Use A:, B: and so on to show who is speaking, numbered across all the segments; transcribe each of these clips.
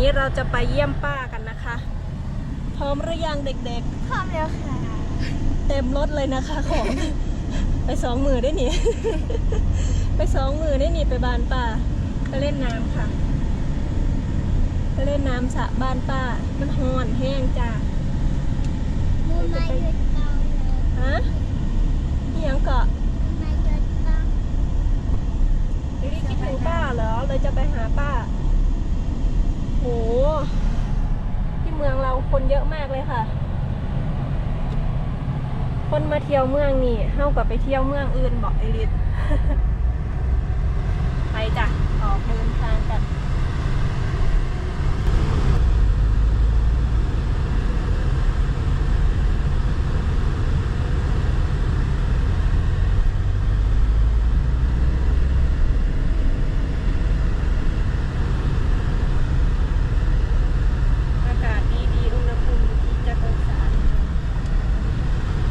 A: นนี้เราจะไปเยี่ยมป้ากันนะคะ พร้อมหรือยังเด็ก
B: พร้อมแล้วค่ะ
A: ๆ เต็มรถเลยนะคะของ ไปสองมือได้หนิ ไปสองมือได้หนิไปบ้านป้าไปเล่นน้ำค่ะไปเล่นน้ำสระบ้านป้า มันฮ้อนแห้งจ้า
B: มูไม่หยุดเตาเลย
A: ฮะนี่ยังเกาะ
B: ไม่หยุดเตา
A: ลิลี่คิดถึงป้าเหรอ เลยจะไปหาป้า โห ที่เมืองเราคนเยอะมากเลยค่ะ คนมาเที่ยวเมืองนี่เท่ากับไปเที่ยวเมืองอื่นบอกไอริสไปจ้ะออกเดินทางกัน อากาศดีดีๆอุณหภูมิที่จะองศา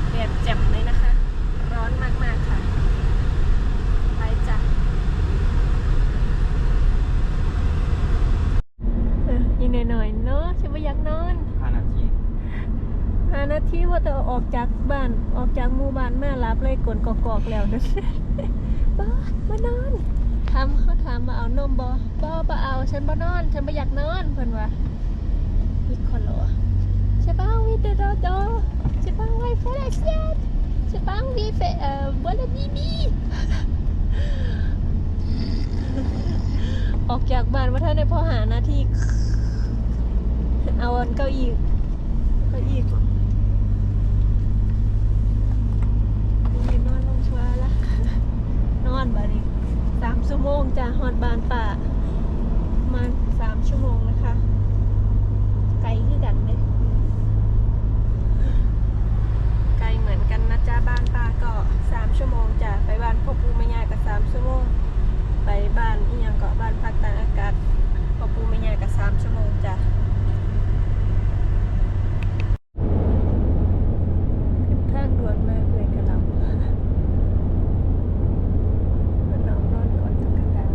A: แดดแจ่มเลยนะคะ ร้อนมาก ๆ ค่ะ ไปจ้ะเอออีกหน่อยๆเนาะฉันไม่อยากนอน
C: ห้านาที
A: หานาทีว่าจะออกจากบ้าน ออกจากหมู่บ้านมา รับเลยกลนกอกๆแล้วนะบ้ามานอนถามเขาถามมาเอานมบอบอบ่เอา ฉันบ่นอน ฉันไม่อยากนอนเพิ่นว่ามีคนเหรอใช่ป่ะวีเดอร์ดอใช่ป่ะไวไฟไลเซียนใช่ป่ะวีเฟเอ่อวอลบีบีออกจากบ้านว่าถ้าได้พอหาหน้าที่เอาเก้าอี้เก้าอี้ยืนนอนลงชัวร์ละ นอนบานี้สามชั่วโมงจะฮอดบานป่ามาสามชั่วโมงนะคะ ไกลคือกันเลยไกลเหมือนกันนะจ้าบ้านป้าก็สามชั่วโมงจ้ะไปบ้านพ่อปูแม่ย่าก็สามชั่วโมง ไปบ้านอีหยังก็บ้านพักตากอากาศพ่อปูแม่ย่าก็สามชั่วโมงจ้ะขึ้นทางด่วนมาเพื่อนกันเรามันนอนนอนก่อนทุกกระดา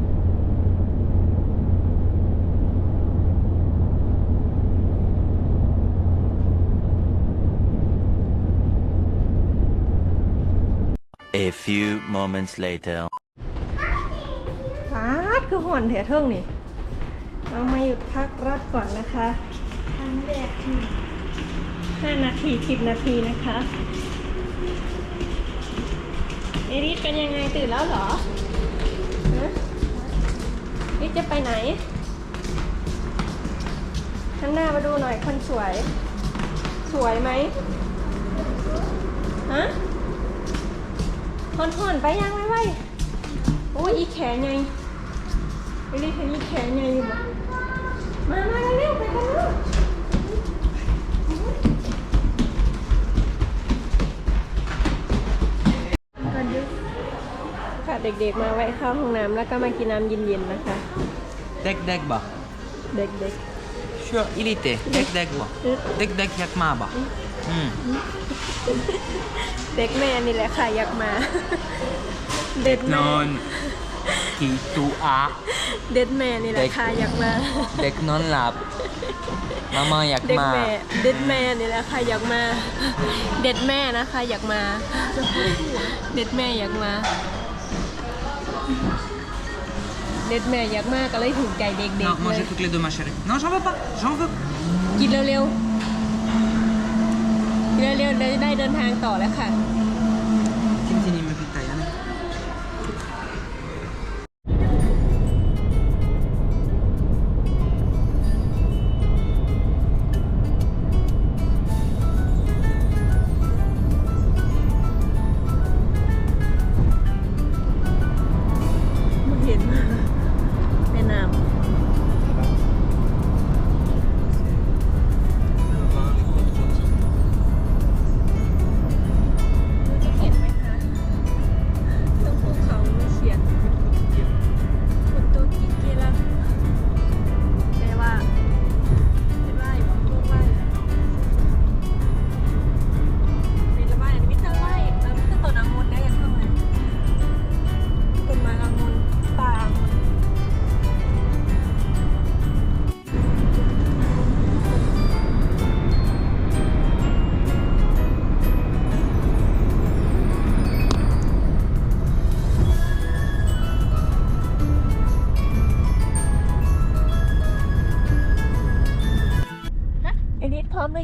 D: A few moments later.
A: ฟาดคือห่อนแถเทิงนี่ เรามาหยุดพักรถก่อนนะคะ
B: ครั้งแรกที่
A: 5นาที10นาทีนะคะ เอริสเป็นยังไงตื่นแล้วเหรอฮะริสจะไปไหนข้างหน้ามาดูหน่อยคนสวย สวยไหมฮะ ห่อนห่อนๆไปยังไว้ไว้โอ้ยอีแขนไงเอริสเห็นอีแขนไงอยู่บ่มามาเร็วๆไปกันเร็ว
B: กันดึก
A: ค่ะเด็กๆมาไว้เข้าห้องน้ำแล้วก็มากินน้ำเย็นๆนะคะ
C: Dek dek ba.
A: เด็ก
C: Şu ilite. Dek dek ba. Dek dek yakma ba. Hmm.
A: ๆเด็กแม่นี่แหละค่ะอยากมา เด็ดแม่
C: Non. Ki tu a.
A: เด็ดแม่นี่แหละค่ะอยากมา
C: Dek non lap. Mama
A: เด็ก
C: yakma.
A: แม่เด็ดแม่นี่แหละค่ะอยากมา เด็ดแม่นะคะอยากมา เด็ดแม่อยากมา เด็ดแม่อยากมาก็เลยถูกใจเด็ก
C: Non,
A: ๆเลย
C: mangez toutes les deux ma chérie. Non, j'en veux pas. J'en veux.
A: กินเร็วๆกินเร็วๆเรา จะได้เดินทางต่อแล้วค่ะ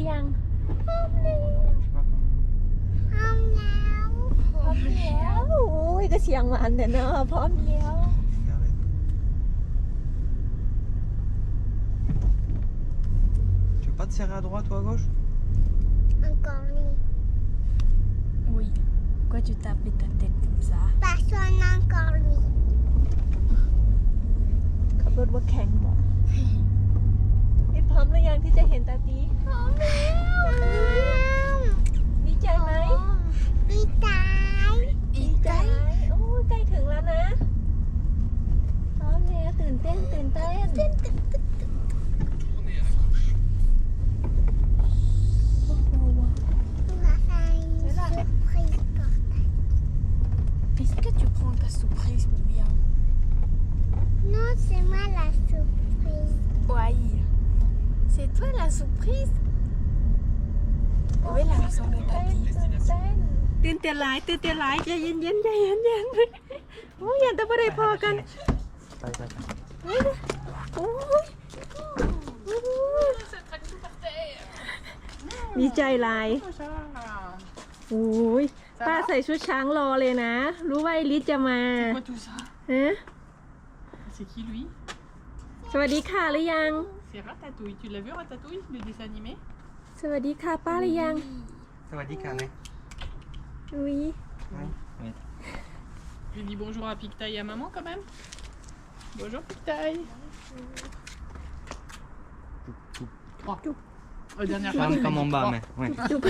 A: รือยัง
B: ห้องแล้ว
A: พร้อมแล้วโอ้ยก็เสียงหวานแต่เนาะพร้อมแล้ว
C: Tu veux pas te serrer à droite ou à gauche
B: encore lui
A: Oui. Pourquoi tu tapes ta tête comme ça
B: personne encore lui
A: ขับร พร้อมหรือยังที่จะเห็นตาตีพร้อมแล้วดีใจไหม
B: ดีใจ
A: ดีใจโอ้ยใกล้ถึงแล้วนะพร้อมแล้วตื่นเต้นตื่นเต้น
B: on va faire une
A: C'est là.
B: surprise pour
E: Est-ce que tu prends ta surprise ou bien
B: Non, c'est moi la surprise.
E: Ouais. C'est toi la surprise Où est la maison de
A: เต้น
E: papy
A: ตื่นเต้นตื่นเต้นหลายตื่นเต้นหลายใจเย็นเย็นใจเย็นเย็นโอ้ยย่าแต่ไม่ได้พอกัน
C: Allez, allez, allez.
A: โอ้ยโอ้ยโอ้ยดีใจลายโอ้ยป้าใส่ชุดช้างรอเลยนะ รู้ว่าไอริสจะมาฮะสวัสดีค่ะหรือยังสวัสดีค่ะป้าหรือยัง
C: Ça va, dit carnet.
A: อุ้ย
F: Je dis bonjour à Pictaille et à maman quand même. Bonjour Pictaille. Trois. La dernière fois.
C: Ferme comme en bas,
F: Trois.
C: mais. Ouais.
A: จุ๊บ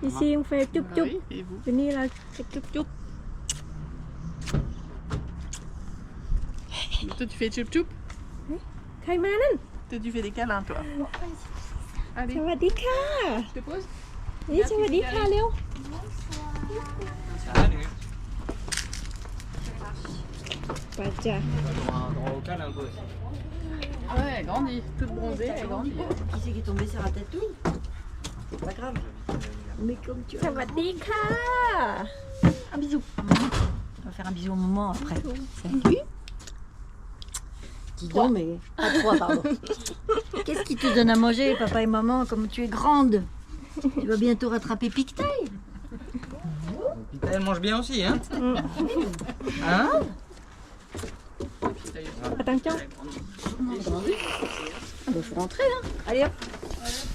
A: พี่ซิงเฟยจุ๊บ
F: Bah
A: จุ๊บ
F: oui, et vous
A: วันนี้เราจะจุ๊บจุ๊บ
F: Toi tu fais choup choup
A: ใครมานั่น
F: Toi tu fais des câlins toi.
A: ส
F: Allez,
A: วัสดีค่ะ
F: je te pose
A: นี่สวัสดีค่ะเร็ว
C: Salut.
A: ไปจ้ะ
C: On cale un peu aussi.
F: Ouais, elle grandit. Toute bronzée, elle grandit.
G: Qui c'est qui est tombé sur la tatouille C'est pas grave. Mais comme tu
A: สวัสดีค่ะ
G: Un bisou. On va faire un bisou au moment après. Salut. Dis donc, mais. À trois, pardon. Qu'est-ce qui te donne à manger, papa et maman, comme tu es grande Tu vas bientôt rattraper Pictail.
C: Pita, elle mange bien aussi, hein Hein
F: Pictaille.
A: มาตั้งจ้อง
G: Ah bah, faut rentrer, hein. Allez hop.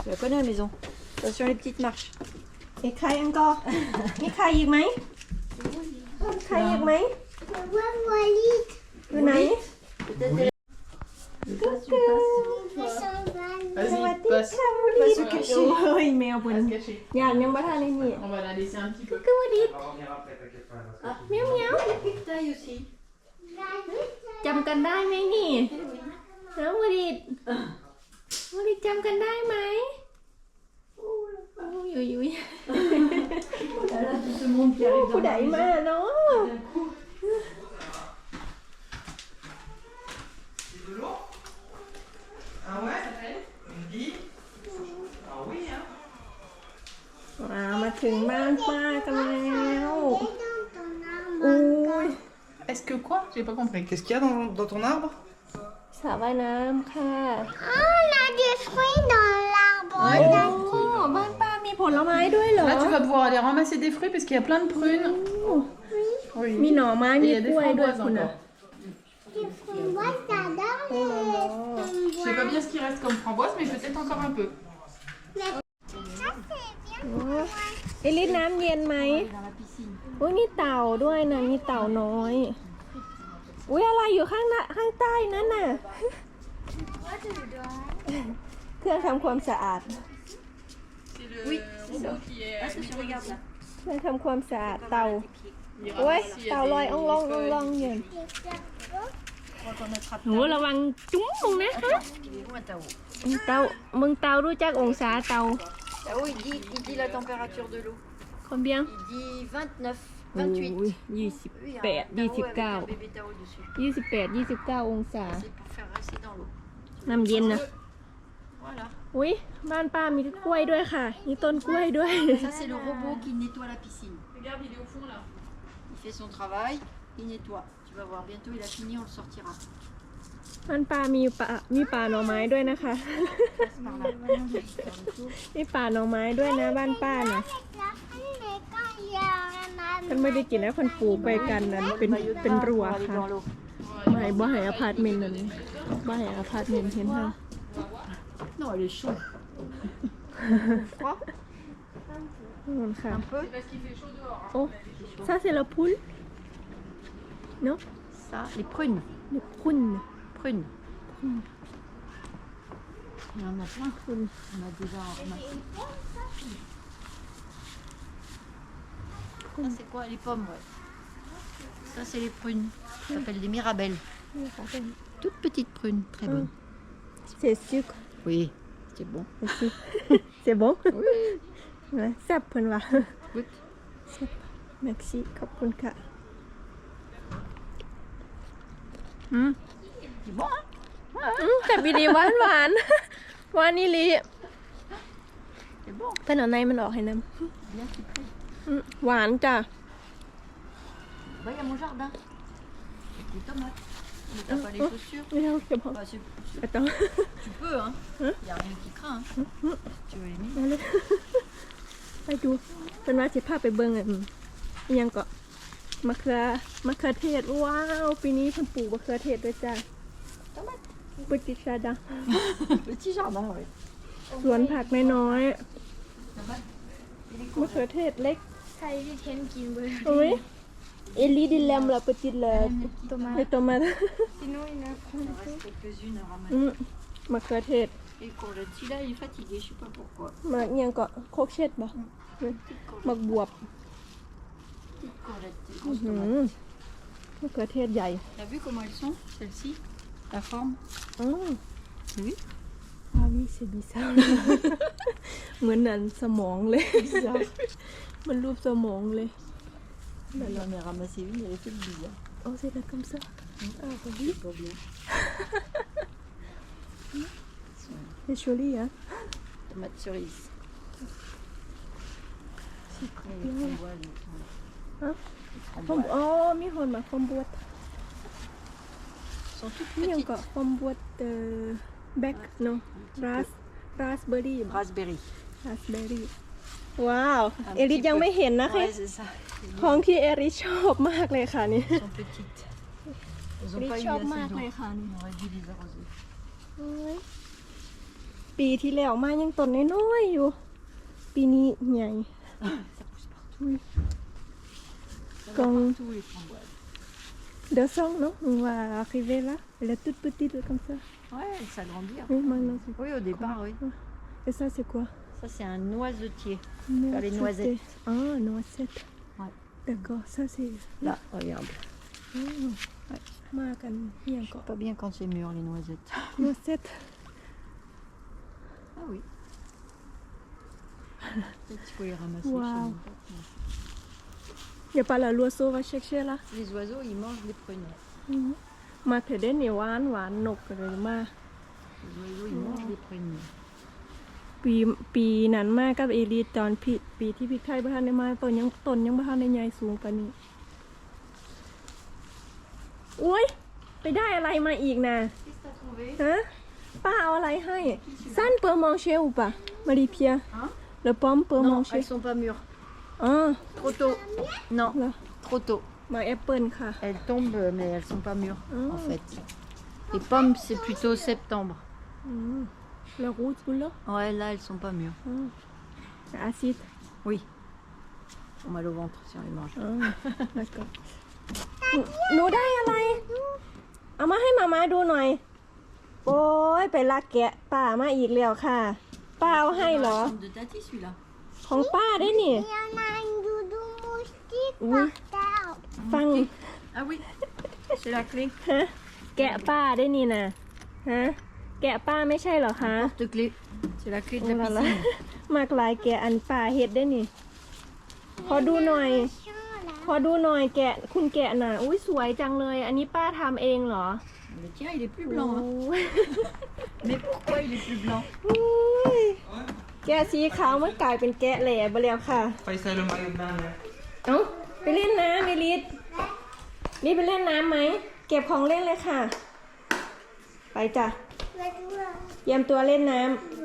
G: Tu la connais la maison. Attention les petites marches.
A: มีใครอังกอร์มีใวัส
F: Vas-y,
A: ดี
F: passe.
A: ค่ะวลี
F: se cacher.
A: โอ้ยแมวปุ่น
F: Va se cacher.
A: อยากยังบ้ท่านเลยนี่
F: On va la laisser un petit peu.
A: ก็วลี
C: On va revenir après, t'inquiète pas.
A: เมียวเมียว
G: Pictail aussi.
A: จำกันได้ไหมนี่น้องวลีวลีจำกันได้ไหมโอ้ยยุยยุย
G: Voilà tout ce monde qui arrive
A: ผู้
G: dans
A: ใด
G: la
A: มา
G: maison.
A: เนาะ
C: C'est
A: ถึงบ้านป้ากันแล้ว
B: Et dans ton arme
A: อุ้ย
F: Est-ce que quoi J'ai pas compris.
C: Qu'est-ce qu'il y a dans, dans ton arbre
A: สระว่ายน้ำค่ะ
B: Oh, on a des fruits dans l'arbre.
A: โอ้บ้านป้ามีผลไม้ด้วยเหรอ
F: Là, tu vas pouvoir aller ramasser des fruits parce qu'il y a plein de prunes.
A: มี
F: Oui.
A: หน่อไม้
F: Et
A: มี
F: il y a
A: ก
F: des
A: ล้วยด้วย
F: framboises
A: คุณอ่ะ
F: encore.
B: Des framboises, j'adore les
F: Je sais pas bien ce qui reste comme framboise, mais peut-être encore un peu.
B: Ça, c'est bien.
A: เอลิสน้ำเย็นไหม
G: Dans la piscine.
A: อุ้ยมีเต่าด้วยนะ มีเต่าน้อย อุ้ยอะไรอยู่ข้างหน้าข้างใต้นั่นน่ะ เครื่องทำความสะอาด
F: C'est le robot qui est.
G: Ah, c'est tu regardes là.
A: เครื่องทำความสะอาดเต่า
F: Il
A: โอ้ย
F: ramasse s'il y a
A: เต่าลอย
F: des
A: อ่องลองอ่องลอง
F: feuilles.
A: อยู่
G: Je crois qu'on attrape
A: หนูระวังจุ้มมึงนะฮะ
G: Il est loin Tao.
A: เต่ามึงเต่ารู้จักองศาเต่า
G: Tao, il dit, il dit la température de l'eau.
A: คอมเบียง
G: Il dit 29,
A: โอ้ย
G: 28.
A: ยี่สิบ
G: Oui, un
A: แปด
G: Tao
A: ยี่สิบ
G: avec
A: เก้า
G: un bébé Tao dessus.
A: ยี่สิบแปดยี่สิบเก้าองศา
G: C'est pour faire rester dans l'eau.
A: น้ำเย็นนะ
G: Voilà.
A: อุ้ยบ้านป้ามีกล้วยด้วยค่ะ มีต้นกล้วยด้วย
G: Ça, c'est le robot qui nettoie la piscine.
F: Regarde, il est au fond là.
G: Il fait son travail, il nettoie. Tu vas voir, bientôt il a fini, on le sortira.
A: บ้านป้ามีป่ามีป่าหน่อไม้ด้วยนะคะ มีป่าหน่อไม้ด้วยนะบ้านป้าเนี่ยมันไม่ได้กินนะคนปลูกไปกันนั้นเป็นเป็นรัวค่ะไม่บ่ให้อพาร์ตเมนต์นั่นบ่ให้อพาร์ตเมนต์เห็นค่ะ
G: Non, elle est chaude.
A: นู่นค่ะ
G: Un peu.
F: Parce qu'il fait chaud dehors. hein.
A: โอ้ ça c'est le poule non
G: Ça, les prunes.
A: le prune
G: Prunes. Il y en a plein. On a déjà ramassé. Ça, c'est quoi Les pommes, ouais. Ça, c'est les prunes. Ça s'appelle des mirabelles.
A: นี่ค่ะเป็น
G: Toutes petites prunes, très bonnes.
A: c'est sucre
G: Oui, c'est bon.
A: aussi c'est bon นะแซ่บเพิ่นว่า
G: Goûte.
A: แม็ก แต่บีดีหวานหวานหวานนี่ลี
G: C'est bon.
A: เป็นเอาในมันออกให้น้
G: Bien sucré. ำ
A: อืมหวานจ้ะ
G: Va, il y a mon jardin. Avec les tomates. Mais t'as pas les chaussures
A: ไม่เอาเก็บของ
G: Bah, c'est-
A: ไม่ต้อง
G: Tu peux, hein. Il y a rien qui craint. hein. Tu veux les mettre
A: มาเลยไปดูเป็นว่าสิพาไปเบิ่งอันอิหยังก็มะเขือมะเขือเทศ ว้าว ปีนี้เพิ่นปลูกมะเขือเทศด้วยจ้ะปุติชาดา
G: Petit jardin, ouais.
A: สวนผักน้อยๆมะเขือเทศเล็ก
E: ใครที่เทนกินเบอร์
A: โอ้ยเอลีดิแลมละปติดเลย
E: ตัวมา
A: ในตัวมา
E: ซิโน่นะ
G: Il en reste quelques-unes à ramasser.
A: อืมมะเขือเทศ
G: Et courgette, celui-là, il est fatigué, je sais pas pourquoi.
A: มาเอียงก็โคกเช็ดบ่มักบวบ
G: Petite courgette, des
A: อื้อ
G: grosses
A: หือ
G: tomates.
A: มะเขือเทศใหญ่
G: T'as vu comment elles sont, celles-ci La forme
A: อืม
G: Oui.
A: อาวิเซบิซาเหมือนนั่นสมองเลย มันรูปสมองเลย
G: Elle en a ramassé une, elle a fait le bizarre.
A: โอ้ c'est là comme ça ah bah oui
G: Pas bien.
A: c'est joli hein
G: Tomate cerise.
A: C'est
G: Et les
A: bien.
G: framboises, elles sont-
A: Hein
G: les
A: ฟอม
G: framboises.
A: อ๋อมีคนมาฟอมบวด
G: Elles sont toutes
A: นี่ยัง
G: petites.
A: ก็ฟอมบวดเอ่อแบ็กเนาะราสราสเบอร์รี่
G: Raspberry.
A: ราสเบอร์รี่ว้าว เอริสยังไม่เห็นนะคะ
G: Ouais, c'est ça.
A: ของที่เอริสชอบมากเลยค่ะนี่
G: Elles sont petites. Elles
A: เอ
G: ont
A: ริส
G: pas eu
A: ชอบ
G: assez
A: มาก
G: d'eau.
A: เลยค่ะนี่
G: On aurait dû les arroser.
A: โอ้ยปีที่แล้วมายังต้นน้อยๆอยู่ ปีนี้ใหญ่
G: Ça pousse partout. Ça va
A: Quand-
G: partout, les framboises.
A: Deux cents, non? On va arriver là. Elle est toute petite comme ça.
G: Ouais, elles s'agrandir.
A: Oui, maintenant c'est
G: Oui, au départ, oui.
A: Et ça, c'est quoi?
G: Ça, c'est un noisetier.
A: Noisette.
G: les noisettes.
A: Ah, noisette.
G: Ouais.
A: D'accord, ça c'est.
G: Là, regarde.
A: Il y a encore.
G: Pas bien quand c'est mûr, les noisettes.
A: Noisette.
G: Ah oui. Peut-être qu'il faut les ramasser
A: Waouh.
G: Chez nous.
A: Il n'y a pas la l'oiseau va chercher là.
G: Les oiseaux, ils mangent les prunes.
A: มาเถอะได้เนี่ยหวานหวานนกเลยมา
G: Les oiseaux, ils mangent les prunes.
A: ปีปีนั้นมากกับเอลีตอนพี่ปีที่พี่ไข่บ้านได้มาต้นยังต้นยังบ้านในใหญ่สูงปานนี้อุ้ยไปได้อะไรมาอีกนะ
G: Qu'est-ce que t'as trouvé
A: ฮะป้าเอาอะไรให้สั้นเปอร์มองเชลป่ะมารีเพีย
G: Hein
A: หรือป้อมเปอร์มอง
G: Non,
A: เชล
G: elles sont pas mûres.
A: อ๋อ
G: Trop tôt. Non,
A: Là.
G: trop tôt.
A: มาแอปเปิลค่ะ
G: Elles tombent, mais elles sont pas mûres,
A: Ah.
G: en fait. Les pommes, c'est plutôt septembre.
A: อืมแล้วรูทบุลเลอ
G: Ouais, là, elles sont pas mûres.
A: อาซิด
G: Oui. On mal au ventre si on les mange.
A: อ๋อแล้วก็หนูได้อะไร เอามาให้มามาดูหน่อย โอ้ยไปลักแกะป้ามาอีกแล้วค่ะ ป้าเอาให้เหรอ
G: de Tati, celui-là.
A: ของป้าได้นี่
B: Il y en a un doudou moustique
A: Oui.
B: par terre.
A: ฟัง
G: Ah oui, c'est la clé.
A: ฮะแกะป้าได้นี่นะฮะแกะป้าไม่ใช่เหรอคะ
G: Porte-clé. C'est la clé de
A: โอ้
G: la
A: ละละ
G: piscine.
A: มากลายแกะอันป่าเห็ดได้นี่ ขอดูหน่อย
B: Chien, là.
A: ขอดูหน่อยแกะคุณแกะน่ะอุ้ยสวยจังเลย อันนี้ป้าทำเองเหรอ
G: Le tien, il est plus blanc. hein.
A: โอ้ย
G: Mais pourquoi il est plus blanc
A: อุ้ย แกะสีขาวมันกลายเป็นแกะแหล่ไปแล้วค่ะ
C: Faisal le maillot de bain, là.
A: เอ้าไปเล่นน้ำมิลิศนี่ไปเล่นน้ำไหม เก็บของเล่นเลยค่ะ ไปจ้ะ
B: มาด้วย
A: เตรียมตัวเล่นน้ำ